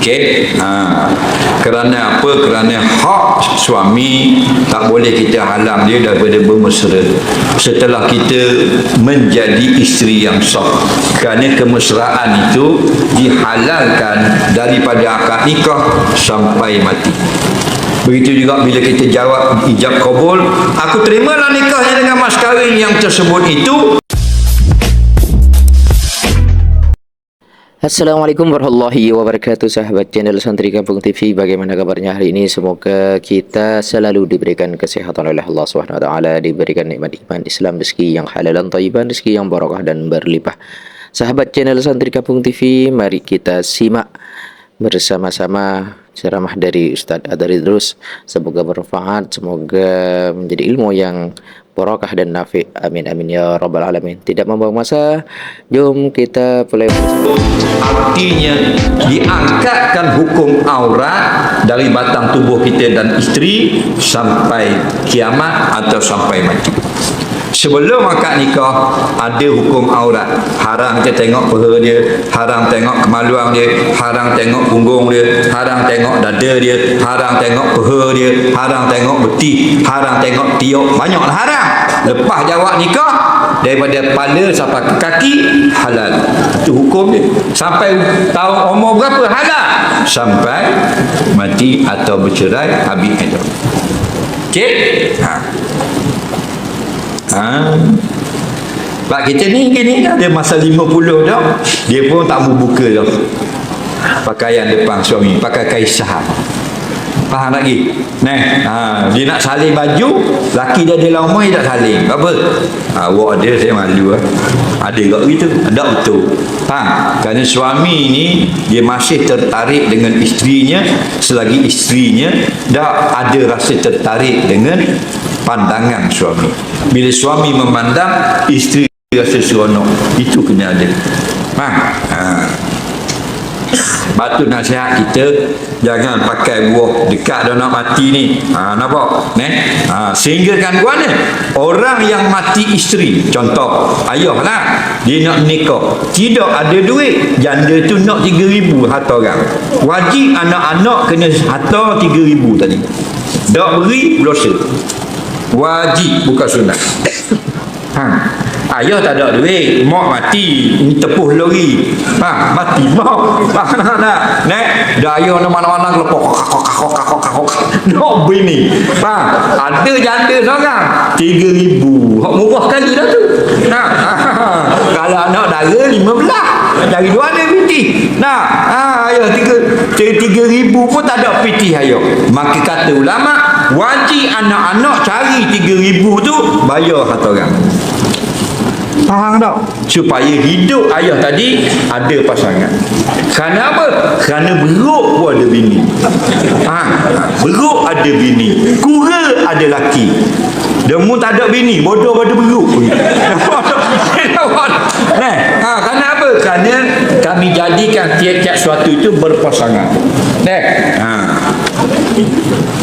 Okey. Ha. Kerana apa? Kerana hak suami tak boleh kita halang dia daripada bermesra. Setelah kita menjadi isteri yang sah. Kerana kemesraan itu dihalalkan daripada akad nikah sampai mati. Begitu juga bila kita jawab ijab kabul, aku terimalah nikahnya dengan mas kahwin yang tersebut itu Assalamualaikum warahmatullahi wabarakatuh sahabat channel Santri Kampung TV bagaimana kabarnya hari ini? Semoga kita selalu diberikan kesehatan oleh Allah taala diberikan nikmat iman Islam rezeki yang halal dan thayyiban rezeki yang barakah dan berlimpah. Sahabat channel Santri Kampung TV mari kita simak bersama-sama ceramah dari Ustaz Adari Idrus semoga bermanfaat semoga menjadi ilmu yang barakah dan nafi amin amin ya rabbal alamin. Tidak membuang masa jom kita play. Artinya diangkatkan hukum aurat dari batang tubuh kita dan isteri sampai kiamat atau sampai mati sebelum akad nikah ada hukum aurat. Haram kita tengok peha dia haram tengok kemaluan dia haram tengok punggung dia haram tengok dada dia haram tengok peha dia haram tengok beti haram tengok tiuk banyaklah haram. Lepas jawab nikah daripada kepala sampai ke kaki halal. Itu hukum dia. Sampai tahun umur berapa halal? Sampai mati atau bercerai habis itu okey? Ha Ha. Pak kita ni gini ada masa 50 dah. Dia pun tak mau buka dah. Pakaian depan suami, pakai kaisah. Faham lagi? Nah, ha, dia nak salin baju, laki dia ada lama dia tak salin. Apa? Ha, awak ada saya malu ah. Ada kat gitu? Tak betul. Faham? Kerana suami ni dia masih tertarik dengan isterinya selagi isterinya dah ada rasa tertarik dengan pandangan suami. Bila suami memandang, isteri rasa seronok. Itu kena ada. Faham? Ha. Batu nasihat kita jangan pakai buah dekat dah nak mati ni. Ha nampak? Neh. Ha sehinggakan gua ni orang yang mati isteri, contoh ayah lah dia nak nikah, tidak ada duit, janda tu nak 3000 harta orang. Wajib anak-anak kena harta 3000 tadi. Tak beri dosa. Wajib bukan sunat. Ha. Ayah tak ada duit, mak mati, ni tepuh lori. Ha, mati mak. Ha, nak nak. Nek, dah ayah nak mana-mana kelepok. Nak bini. Ha, ada janda seorang. 3000. Hak murah kali dah tu. Ha, ha, ha. Kalau anak dara 15. Dari dua ada piti. Nah, ha, ayah tiga, tiga ribu pun tak ada piti ayah. Maka kata ulama, wajib anak-anak cari tiga ribu tu bayar kata orang. Faham tak? Supaya hidup ayah tadi ada pasangan. Kerana apa? Kerana beruk pun ada bini. Ha, beruk ada bini. Kura ada laki. Demu tak ada bini, bodoh pada beruk. Nah, ha, kerana apa? Kerana kami jadikan tiap-tiap suatu itu berpasangan. Nah, ha.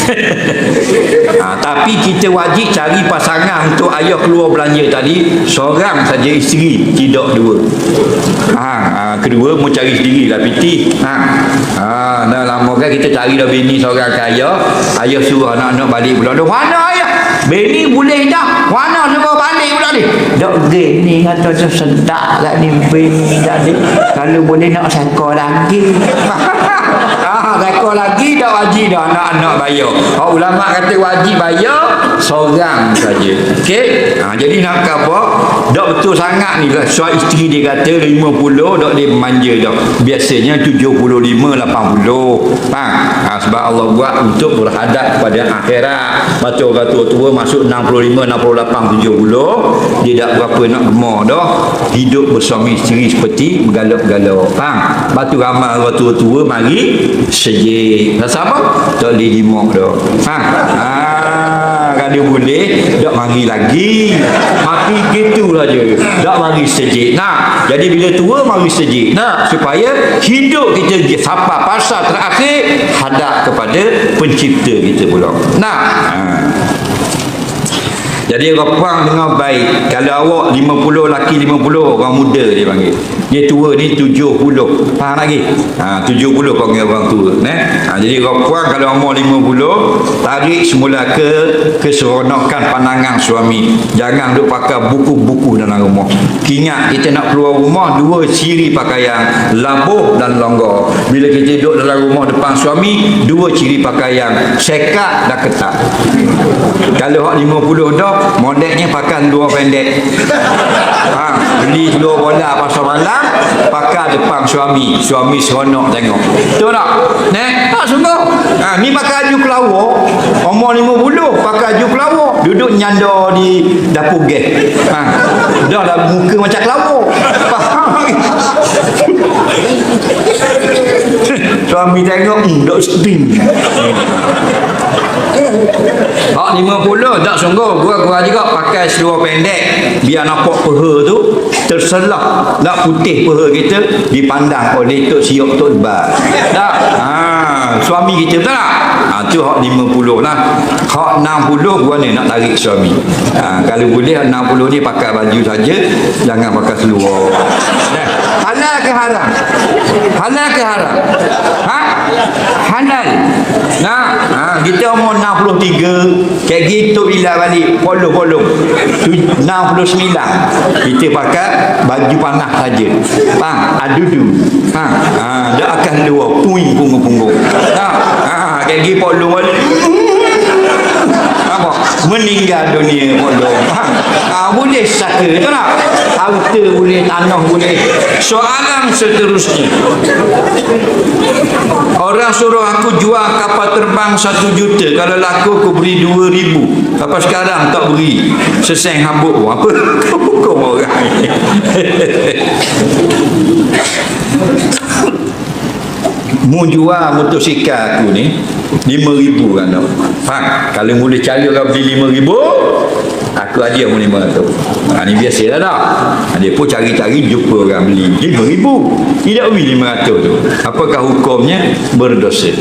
ha, tapi kita wajib cari pasangan untuk ayah keluar belanja tadi seorang saja isteri tidak dua. Ha, ha, kedua mau cari sendiri lah piti ha, ha, dah lama kan kita cari dah bini seorang kaya ayah. Suruh anak-anak balik pula. Dah mana ayah? Bini boleh dah mana semua balik pula ni? Dok gini kata tu sedak kat ni bini tadi. Kalau boleh nak sangka lagi. Ah sangka lagi dah wajib dah anak-anak bayar. Oh, ulama kata wajib bayar seorang saja. Okey? Ha, jadi nak apa? Dak betul sangat ni lah suami isteri dia kata 50 dak dia manja dah. Biasanya 75 80 ha, ha sebab Allah buat untuk berhadap kepada akhirat. Batu orang tua-tua masuk 65 68 70 dia tak berapa nak gemar dah. Hidup bersama isteri seperti bergalau-galau faham batu ramai orang tua-tua mari sejik. Rasa apa? Tak boleh limak dah. Faham ha kalau boleh tak mari lagi. Mati gitulah je tak mari sejik nah jadi bila tua mari sejik nah supaya hidup kita sampai pasal terakhir hadap kepada pencipta kita pula. Nah ha. Jadi rapang dengan baik. Kalau awak 50 laki 50 orang muda dia panggil. Dia tua ni 70. Faham lagi? Ha 70 panggil orang tua, eh. Ha, jadi rapang kalau umur 50 tarik semula ke keseronokan pandangan suami. Jangan duk pakai buku-buku dalam rumah. Ingat kita nak keluar rumah dua ciri pakaian, labuh dan longgar. Bila kita duduk dalam rumah depan suami, dua ciri pakaian, sekat dan ketat. Kalau hak 50 dah, modelnya pakai luar pendek. Ha, beli luar bola pasal malam, pakai depan suami. Suami seronok tengok. Betul tak? Nek, tak sungguh. Ha, ni pakai baju kelawar, umur 50 pakai baju kelawar, duduk nyanda di dapur gas. Ha, dah lah muka macam kelawar. Faham? Suami tengok, hmm, dok steam. Hak 50 tak sungguh gua-gua juga pakai seluar pendek biar nampak peha tu terselah nak putih peha kita dipandang oleh tok siok tok debat. Tak. Ha, suami kita tak? Ha, tu hak 50 lah. Hak 60 gua ni nak tarik suami. Ha, kalau boleh 60 ni pakai baju saja, jangan pakai seluar. Nah, halal ke haram? Halal ke haram? Ha? Halal. Nah, ha, kita umur 63, kayak gitu bila balik, polong-polong. Tu 69. Kita pakai baju panas saja. Faham? Adudu. Ha, ha, dia akan dua puing punggung-punggung. Ha, ha, kayak gitu balik. Apa? Meninggal dunia polong. Ha, ha, boleh saka tu tak? Harta boleh, tanah boleh. Soalan seterusnya. Orang suruh aku jual kapal terbang satu juta. Kalau laku aku beri dua ribu. Apa sekarang tak beri? Seseng habuk. Apa? Hukum orang. Mu jual motosikal aku ni lima ribu kan tau. Faham? Kalau mula cari orang beli lima ribu Aku aja pun lima ratus. Ha, ni biasa lah tak? Ha, dia pun cari-cari jumpa orang beli lima ribu. Tidak beli lima ratus tu. Apakah hukumnya? Berdosa.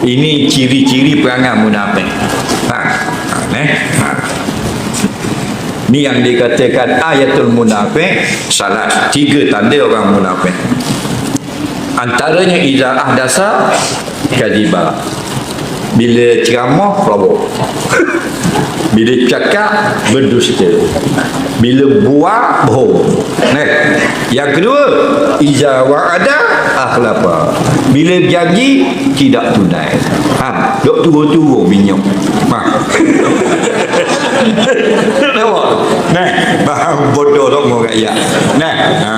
Ini ciri-ciri perangai munafik. Ha, ha, eh? ha. Ni yang dikatakan ayatul munafik salah tiga tanda orang munafik. Antaranya iza ahdasa kadiba. Bila ceramah pelabur. Bila cakap berdusta. Bila buat bohong. Nah, yang kedua iza wa'ada akhlafa. Bila janji tidak tunai. Ha, dok turun-turun minyak. Ha. Nampak? Nah, faham bodoh dok mau rakyat. Nah, ha.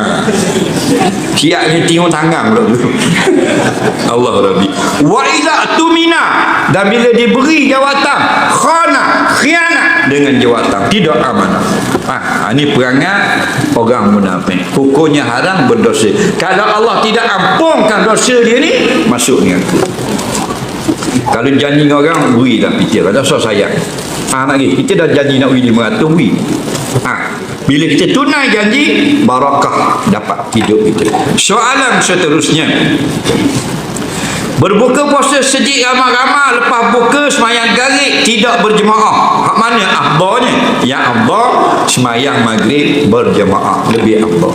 Siap ni tiung tangan pula tu. Allah Rabbi. Wa idza tumina dan bila diberi jawatan khana dengan jawatan tidak amanah. Ha, ini perangai orang munafik. Hukumnya haram berdosa. Kalau Allah tidak ampunkan dosa dia ni, masuk neraka. Kalau janji dengan orang, beri dah fikir. Ada so sayang. Ha, lagi. Kita dah janji nak beri 500, beri. Ha, bila kita tunai janji, barakah dapat hidup kita. Soalan seterusnya. Berbuka puasa sejik ramai-ramai lepas buka semayang garik tidak berjemaah. Hak mana akhbarnya? Yang akhbar semayang maghrib berjemaah. Lebih akhbar.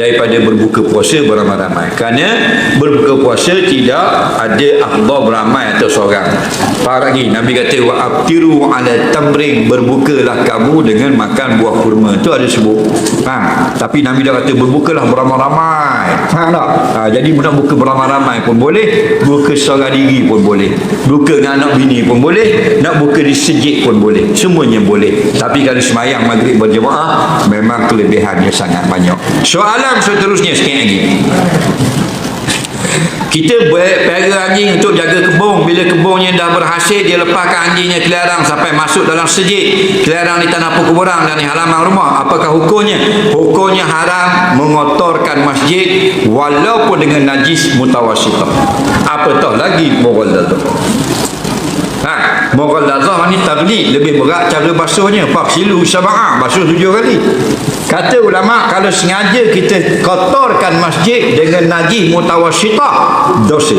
Daripada berbuka puasa beramai-ramai. Kerana berbuka puasa tidak ada akhbar beramai atau seorang. Faham lagi? Nabi kata wa abtiru ala tamring berbukalah kamu dengan makan buah kurma. Itu ada sebut. Ha, tapi Nabi dah kata berbukalah beramai-ramai. Faham tak? Ha, jadi nak buka beramai-ramai pun boleh. Buka seorang diri pun boleh. Buka dengan anak bini pun boleh. Nak buka di sejik pun boleh. Semuanya boleh. Tapi kalau semayang maghrib berjemaah, memang kelebihannya sangat banyak. Soalan seterusnya sikit lagi. Kita pelihara anjing untuk jaga kebun. Bila kebunnya dah berhasil, dia lepaskan anjingnya kelarang sampai masuk dalam sejik. Kelarang di tanah perkuburan dan di halaman rumah. Apakah hukumnya? Hukumnya haram mengotorkan masjid walaupun dengan najis mutawasitah. Apatah lagi moral Ha, moral dazah ni tabli lebih berat cara basuhnya. Fafsilu sab'ah, basuh tujuh kali. Kata ulama kalau sengaja kita kotorkan masjid dengan najis mutawasitah dosa.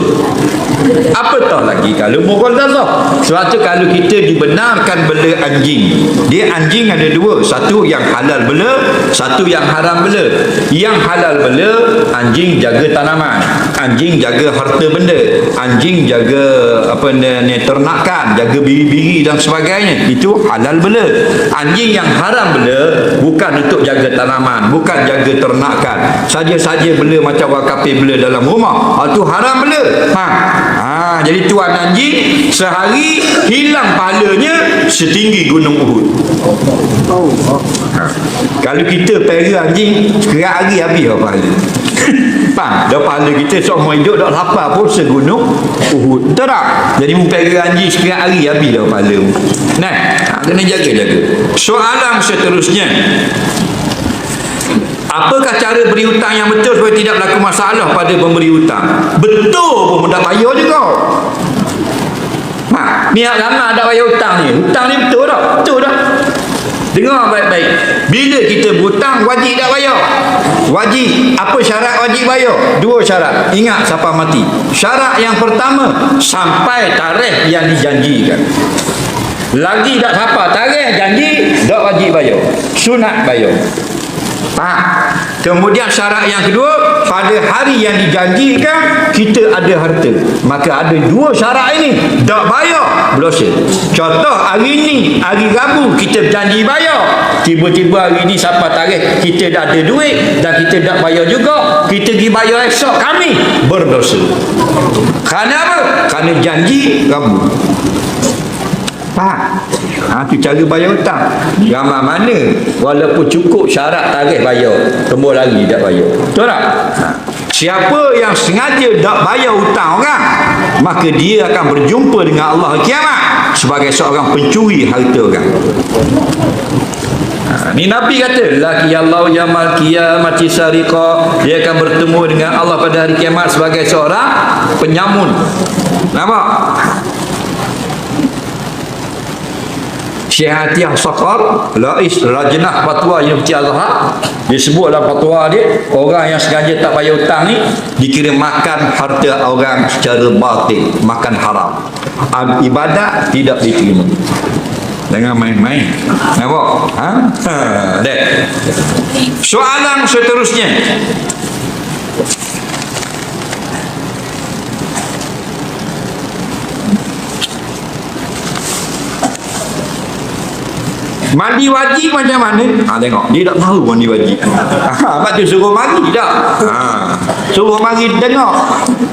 apa tahu lagi kalau mughalazah sebab tu kalau kita dibenarkan bela anjing dia anjing ada dua. Satu yang halal bela satu yang haram bela. Yang halal bela anjing jaga tanaman. Anjing jaga harta benda. Anjing jaga apa ni ternakan jaga biri-biri dan sebagainya. Itu halal bela. Anjing yang haram bela bukan untuk jaga tanaman bukan jaga ternakan. Saja-saja bela macam wakapi bela dalam rumah. Itu haram bela. Ha. ha jadi tuan anjing sehari hilang pahalanya setinggi gunung Uhud. Ha. kalau kita pera anjing sekerat hari habis apa pahala Faham? Dah pahala kita semua hidup dah lapar pun segunung Uhud. Betul tak? Jadi mempera anjing sekian hari habis dah pahala. Nah, ha, kena jaga-jaga. Soalan seterusnya. Apakah cara beri hutang yang betul supaya tidak berlaku masalah pada pemberi hutang? Betul pun tak bayar juga. Ha, ni lama ada bayar hutang ni. Hutang ni betul tak? Betul tak? Dengar baik-baik. Bila kita berhutang wajib tak bayar? Wajib. Apa syarat wajib bayar? Dua syarat. Ingat siapa mati. Syarat yang pertama sampai tarikh yang dijanjikan. Lagi tak siapa tarikh janji tak wajib bayar. Sunat bayar. Faham? Kemudian syarat yang kedua, pada hari yang dijanjikan, kita ada harta. Maka ada dua syarat ini. Tak bayar, berdosa. Contoh, hari ini, hari Rabu, kita berjanji bayar. Tiba-tiba hari ini, siapa tarikh, kita dah ada duit dan kita tak bayar juga. Kita pergi bayar esok kami, berdosa. Kerana apa? Kerana janji Rabu. Faham? Ha, tu cara bayar hutang. Ramai mana walaupun cukup syarat tarikh bayar, tembus lagi tak bayar. Betul tak? Ha. Siapa yang sengaja tak bayar hutang orang, maka dia akan berjumpa dengan Allah kiamat sebagai seorang pencuri harta orang. Ha, ni Nabi kata laki Allah yamal kiamati sariqa dia akan bertemu dengan Allah pada hari kiamat sebagai seorang penyamun nampak Syekh Atiyah Sakar Lais Rajnah Fatwa Universiti Azhar dia sebut dalam fatwa dia orang yang sengaja tak bayar hutang ni dikira makan harta orang secara batin makan haram ibadat tidak diterima Jangan main-main. Nampak? Ha? Ha. Soalan seterusnya. Mandi wajib macam mana? Ha, tengok. Dia tak tahu mandi wajib. Ha, tu suruh mari tak? Ha, suruh mari tengok.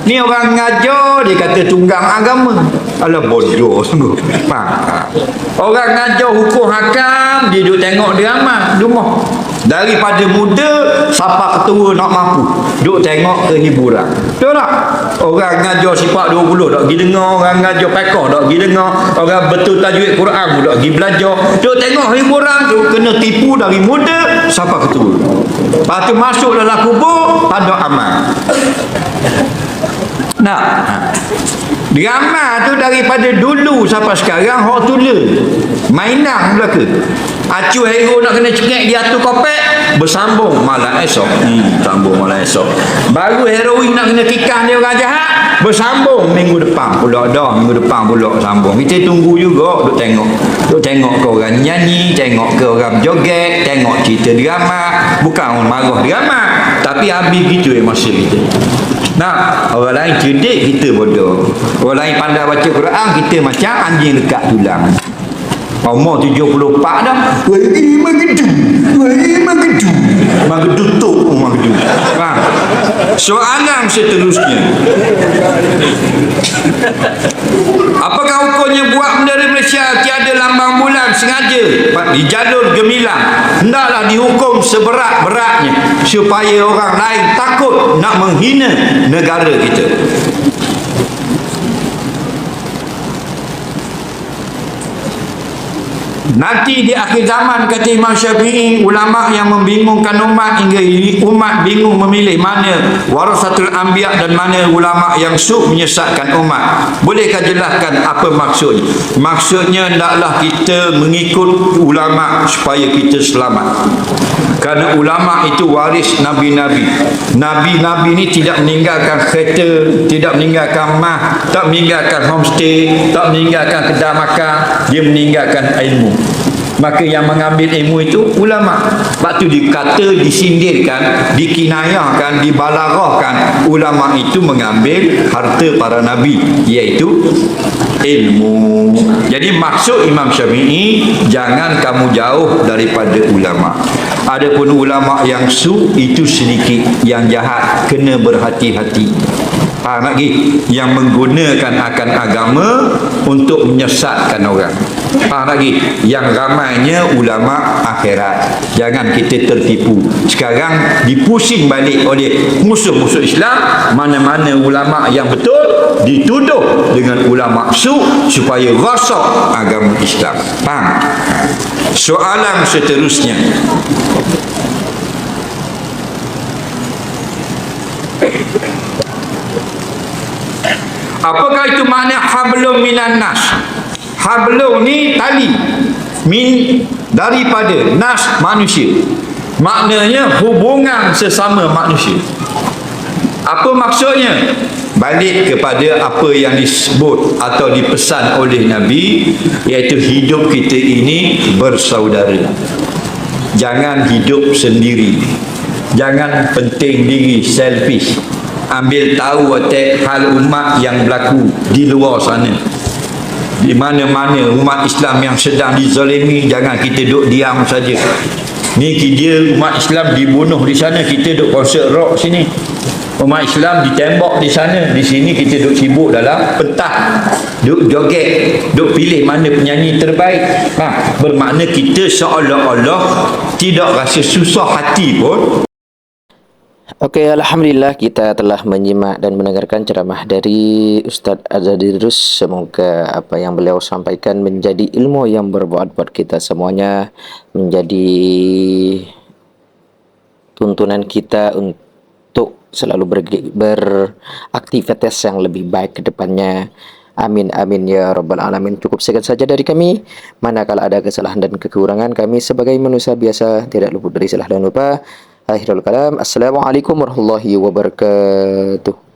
Ni orang ngajar, dia kata tunggang agama. Alah bodoh sungguh. Ha. Orang ngajar hukum hakam, dia duduk tengok drama rumah. Daripada muda, siapa ketua nak mampu. Duduk tengok kehiburan. Betul tak? Orang ngajar sifat 20, tak pergi dengar. Orang ngajar pekah, tak pergi dengar. Orang betul tajwid Quran, tak pergi belajar. Duduk tengok hiburan tu kena tipu dari muda siapa ketua lepas tu masuk dalam kubur tak ada amal nak drama tu daripada dulu sampai sekarang hak tula mainan belaka acu hero nak kena cengek di atas kopek bersambung malam esok. Hmm, sambung malam esok. Baru heroin nak kena kikah dia orang jahat bersambung minggu depan pula. Dah minggu depan pula sambung. Kita tunggu juga duk tengok. Duk tengok ke orang nyanyi tengok ke orang joget tengok cerita drama. Bukan orang marah drama tapi habis gitu ya masa kita. Nah, orang lain cerdik, kita bodoh. Orang lain pandai baca Quran, kita macam anjing dekat tulang. Umur 74 dah. Wahai magedu. Wahai magedu. Magedu tu, magedu. Faham? Soalan seterusnya. Apakah hukumnya buat benda di Malaysia tiada lambang bulan sengaja di jalur gemilang hendaklah dihukum seberat-beratnya supaya orang lain takut nak menghina negara kita Nanti di akhir zaman kata Imam Syafi'i ulama yang membingungkan umat hingga umat bingung memilih mana warasatul anbiya dan mana ulama yang suk menyesatkan umat. Bolehkah jelaskan apa maksudnya? Maksudnya hendaklah kita mengikut ulama supaya kita selamat. Kerana ulama itu waris nabi-nabi. Nabi-nabi ini tidak meninggalkan kereta, tidak meninggalkan mah, tak meninggalkan homestay, tak meninggalkan kedai makan, dia meninggalkan ilmu. Maka yang mengambil ilmu itu ulama. Sebab tu dikata, disindirkan, dikinayahkan, dibalarahkan. Ulama itu mengambil harta para nabi. Iaitu ilmu. Jadi maksud Imam Syafi'i, jangan kamu jauh daripada ulama. Adapun ulama yang su itu sedikit yang jahat kena berhati-hati. Faham lagi? Yang menggunakan akan agama untuk menyesatkan orang. Faham lagi? Yang ramainya ulama akhirat. Jangan kita tertipu. Sekarang dipusing balik oleh musuh-musuh Islam. Mana-mana ulama yang betul dituduh dengan ulama su supaya rosak agama Islam. Faham? Soalan seterusnya. Apakah itu makna hablum minan nas? Hablum ni tali min daripada nas manusia. Maknanya hubungan sesama manusia. Apa maksudnya? Balik kepada apa yang disebut atau dipesan oleh Nabi iaitu hidup kita ini bersaudara. Jangan hidup sendiri. Jangan penting diri selfish ambil tahu atas hal umat yang berlaku di luar sana. Di mana-mana umat Islam yang sedang dizalimi jangan kita duduk diam saja. Ni dia umat Islam dibunuh di sana kita duduk konsert rock sini. Umat Islam ditembak di sana di sini kita duduk sibuk dalam pentah duduk joget duduk pilih mana penyanyi terbaik. Ha, bermakna kita seolah-olah tidak rasa susah hati pun Okey, Alhamdulillah kita telah menyimak dan mendengarkan ceramah dari Ustaz Azadirus. Semoga apa yang beliau sampaikan menjadi ilmu yang berbuat buat kita semuanya. Menjadi tuntunan kita untuk selalu ber, beraktivitas yang lebih baik ke depannya. Amin, amin ya Rabbal Alamin. Cukup sekian saja dari kami. Manakala ada kesalahan dan kekurangan kami sebagai manusia biasa tidak luput dari salah dan lupa. Akhirul kalam. Assalamualaikum warahmatullahi wabarakatuh.